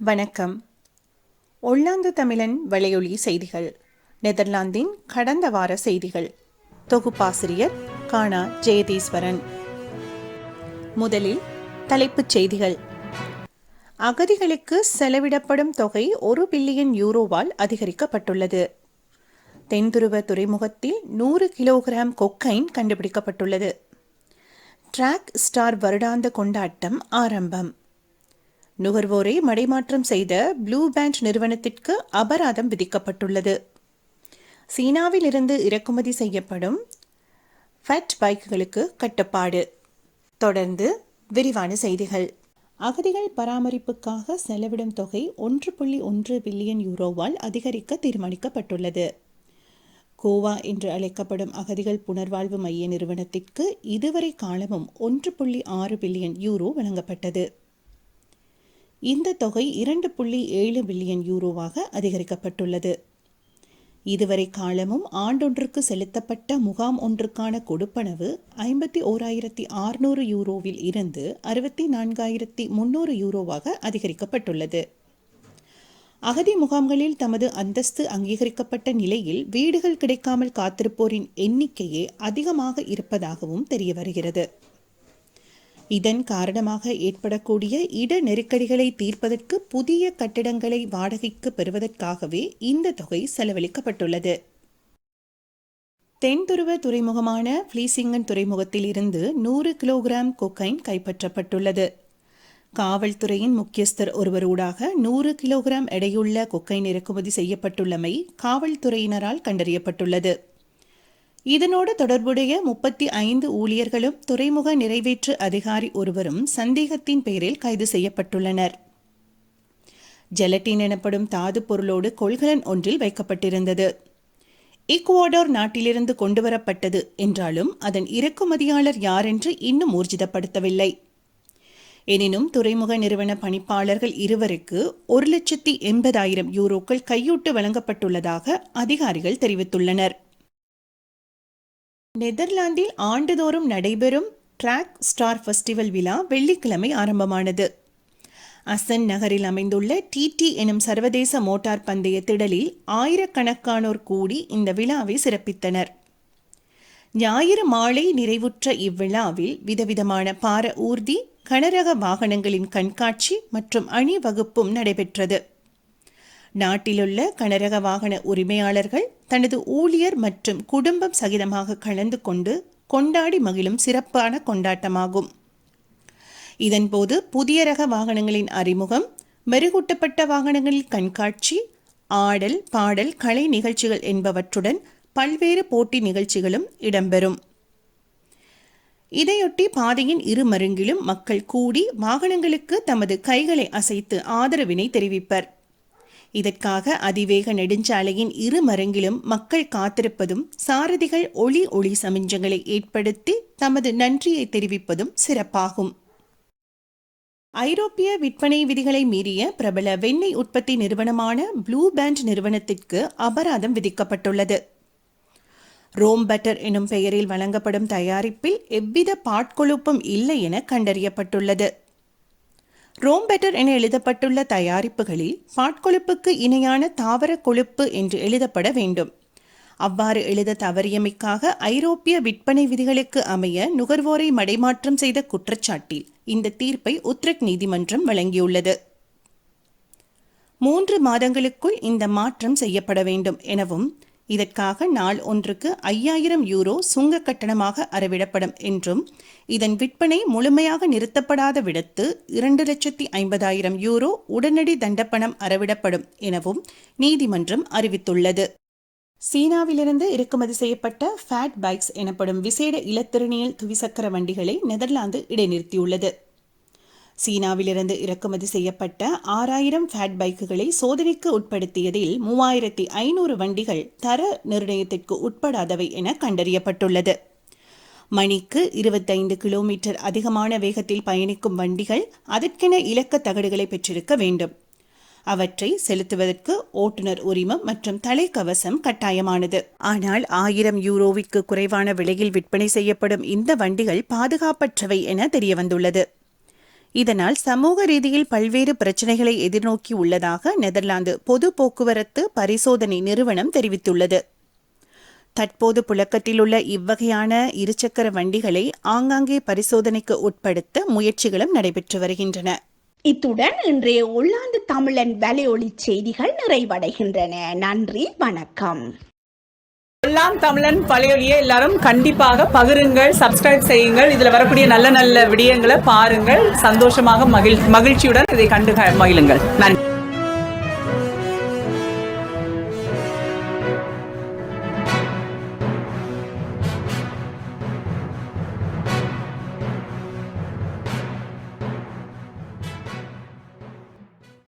வணக்கம். ஒல்லாந்து தமிழன் வலையொலி செய்திகள். நெதர்லாந்தின் கடந்த வார செய்திகள். தொகுப்பாசிரியர் கானா ஜெயதீஸ்வரன். முதலில் தலைப்புச் செய்திகள். அகதிகளுக்கு செலவிடப்படும் தொகை ஒரு பில்லியன் யூரோவால் அதிகரிக்கப்பட்டுள்ளது. தென்துருவ துறைமுகத்தில் நூறு கிலோகிராம் கொக்கைன் கண்டுபிடிக்கப்பட்டுள்ளது. ட்ராக் ஸ்டார் வருடாந்த கொண்டாட்டம் ஆரம்பம். நுகர்வோரை மடைமாற்றம் செய்த ப்ளூ பேண்ட் நிறுவனத்திற்கு அபராதம் விதிக்கப்பட்டுள்ளது. சீனாவிலிருந்து இறக்குமதி செய்யப்படும் ஃபேட் பைக்குகளுக்கு கட்டுப்பாடு. தொடர்ந்து விரிவான செய்திகள். அகதிகள் பராமரிப்புக்காக செலவிடும் தொகை ஒன்று புள்ளி ஒன்று பில்லியன் யூரோவால் அதிகரிக்க தீர்மானிக்கப்பட்டுள்ளது. கோவா என்று அழைக்கப்படும் அகதிகள் புனர்வாழ்வு மைய நிறுவனத்திற்கு இதுவரை காலமும் ஒன்று புள்ளி ஆறு பில்லியன் யூரோ வழங்கப்பட்டது. இந்த தொகை இரண்டு புள்ளி ஏழு பில்லியன் யூரோவாக அதிகரிக்கப்பட்டுள்ளது. இதுவரை காலமும் ஆண்டொன்றுக்கு செலுத்தப்பட்ட முகாம் ஒன்றுக்கான கொடுப்பனவு ஐம்பத்தி ஓராயிரத்தி ஆறுநூறு யூரோவில் இருந்து அறுபத்தி நான்காயிரத்தி முன்னூறு யூரோவாக அதிகரிக்கப்பட்டுள்ளது. அகதி முகாம்களில் தமது அந்தஸ்து அங்கீகரிக்கப்பட்ட நிலையில் வீடுகள் கிடைக்காமல் காத்திருப்போரின் எண்ணிக்கையே அதிகமாக இருப்பதாகவும் தெரிய வருகிறது இதன் காரணமாக ஏற்படக்கூடிய இட நெருக்கடிகளை தீர்ப்பதற்கு புதிய கட்டிடங்களை வாடகைக்கு பெறுவதற்காகவே இந்த தொகை செலவழிக்கப்பட்டுள்ளது. தென்துருவ துறைமுகமான பிளீசிங்கன் துறைமுகத்தில் இருந்து நூறு கிலோகிராம் கொக்கைன் கைப்பற்றப்பட்டுள்ளது. காவல்துறையின் முக்கியஸ்தர் ஒருவரூடாக நூறு கிலோகிராம் எடையுள்ள கொக்கைன் இறக்குமதி செய்யப்பட்டுள்ளமை காவல்துறையினரால் கண்டறியப்பட்டுள்ளது. இதனோடு தொடர்புடைய முப்பத்தி ஐந்து ஊழியர்களும் துறைமுக நிறைவேற்று அதிகாரி ஒருவரும் சந்தேகத்தின் பெயரில் கைது செய்யப்பட்டுள்ளனர். ஜெலட்டின் எனப்படும் தாது பொருளோடு கொள்கலன் ஒன்றில் வைக்கப்பட்டிருந்தது. ஈக்குவாடோர் நாட்டிலிருந்து கொண்டுவரப்பட்டது என்றாலும் அதன் இறக்குமதியாளர் யார் என்று இன்னும் ஊர்ஜிதப்படுத்தவில்லை. எனினும் துறைமுக நிறுவன பணிப்பாளர்கள் இருவருக்கு ஒரு லட்சத்தி எண்பதாயிரம் யூரோக்கள் கையூட்டு வழங்கப்பட்டுள்ளதாக அதிகாரிகள் தெரிவித்துள்ளனர். நெதர்லாந்தில் ஆண்டுதோறும் நடைபெறும் ட்ராக் ஸ்டார் ஃபெஸ்டிவல் விழா வெள்ளிக்கிழமை ஆரம்பமானது. அசன் நகரில் அமைந்துள்ள டிடி எனும் சர்வதேச மோட்டார் பந்தய திடலில் ஆயிரக்கணக்கானோர் கூடி இந்த விழாவை சிறப்பித்தனர். ஞாயிறு மாலை நிறைவுற்ற இவ்விழாவில் விதவிதமான பார ஊர்தி கனரக வாகனங்களின் கண்காட்சி மற்றும் அணிவகுப்பும் நடைபெற்றது. நாட்டிலுள்ள கனரக வாகன உரிமையாளர்கள் தனது ஊழியர் மற்றும் குடும்பம் சகிதமாக கலந்து கொண்டு கொண்டாடி மகிழும் சிறப்பான கொண்டாட்டமாகும். இதன்போது புதிய ரக வாகனங்களின் அறிமுகம் மெருகூட்டப்பட்ட வாகனங்களில் கண்காட்சி ஆடல் பாடல் கலை நிகழ்ச்சிகள் என்பவற்றுடன் பல்வேறு போட்டி நிகழ்ச்சிகளும் இடம்பெறும். இதையொட்டி பாதையின் இரு மருங்கிலும் மக்கள் கூடி வாகனங்களுக்கு தமது கைகளை அசைத்து ஆதரவினை தெரிவிப்பர். இதற்காக அதிவேக நெடுஞ்சாலையின் இரு மரங்கிலும் மக்கள் காத்திருப்பதும் சாரதிகள் ஒளி ஒளி சமிஞ்சங்களை ஏற்படுத்தி தமது நன்றியை தெரிவிப்பதும் சிறப்பாகும். ஐரோப்பிய விற்பனை விதிகளை மீறிய பிரபல வெண்ணெய் உற்பத்தி நிறுவனமான ப்ளூ பேண்ட் நிறுவனத்திற்கு அபராதம் விதிக்கப்பட்டுள்ளது. ரோம் பட்டர் எனும் பெயரில் வழங்கப்படும் தயாரிப்பில் எவ்வித பாட்கொழுப்பும் இல்லை என கண்டறியப்பட்டுள்ளது. ரோம் பெட்டர் என எழுதப்பட்டுள்ள தயாரிப்புகளில் பாட்கொழுப்புக்கு இணையான தாவர கொழுப்பு என்று எழுதப்பட வேண்டும். அவ்வாறு எழுத தவறியமைக்காக ஐரோப்பிய விற்பனை விதிகளுக்கு அமைய நுகர்வோரை மடைமாற்றம் செய்த குற்றச்சாட்டில் இந்த தீர்ப்பை உத்ரெக் நீதிமன்றம் வழங்கியுள்ளது. மூன்று மாதங்களுக்குள் இந்த மாற்றம் செய்யப்பட வேண்டும் எனவும் இதற்காக நாள் ஒன்றுக்கு ஐயாயிரம் யூரோ சுங்க கட்டணமாக அறவிடப்படும் என்றும் இதன் விற்பனை முழுமையாக நிறுத்தப்படாத விடத்து இரண்டு லட்சத்தி ஐம்பதாயிரம் யூரோ உடனடி தண்டப்பணம் அறவிடப்படும் எனவும் நீதிமன்றம் அறிவித்துள்ளது. சீனாவிலிருந்து இறக்குமதி செய்யப்பட்ட ஃபேட் பைக்ஸ் எனப்படும் விசேட இலத்திறனியல் துவிசக்கர வண்டிகளை நெதர்லாந்து இடைநிறுத்தியுள்ளது. சீனாவிலிருந்து இறக்குமதி செய்யப்பட்ட ஆறாயிரம் ஃபேட் பைக்குகளை சோதனைக்கு உட்படுத்தியதில் மூவாயிரத்தி ஐநூறு வண்டிகள் தர நிர்ணயத்திற்கு உட்படாதவை என கண்டறியப்பட்டுள்ளது. மணிக்கு இருபத்தைந்து கிலோமீட்டர் அதிகமான வேகத்தில் பயணிக்கும் வண்டிகள் அதற்கென இலக்க தகடுகளை பெற்றிருக்க வேண்டும். அவற்றை செலுத்துவதற்கு ஓட்டுநர் உரிமம் மற்றும் தலைக்கவசம் கட்டாயமானது. ஆனால் ஆயிரம் யூரோவிற்கு குறைவான விலையில் விற்பனை செய்யப்படும் இந்த வண்டிகள் பாதுகாப்பற்றவை என தெரியவந்துள்ளது. இதனால் சமூக ரீதியில் பல்வேறு பிரச்சனைகளை எதிர்நோக்கி உள்ளதாக நெதர்லாந்து பொது போக்குவரத்து பரிசோதனை நிறுவனம் தெரிவித்துள்ளது. தற்போது புழக்கத்தில் உள்ள இவ்வகையான இருசக்கர வண்டிகளை ஆங்காங்கே பரிசோதனைக்கு உட்படுத்த முயற்சிகளும் நடைபெற்று வருகின்றன. இத்துடன் இன்றைய உள்ளாந்து தமிழன் வலையொலி செய்திகள் நிறைவடைகின்றன. நன்றி வணக்கம். எல்லாம் தமிழன் பழையொலியை எல்லாரும் கண்டிப்பாக பகிருங்கள் சப்ஸ்கிரைப் செய்யுங்கள். இதுல வரக்கூடிய நல்ல நல்ல விடயங்களை பாருங்கள். சந்தோஷமாக மகிழ் மகிழ்ச்சியுடன் இதை கண்டு மகிழுங்கள். நன்றி.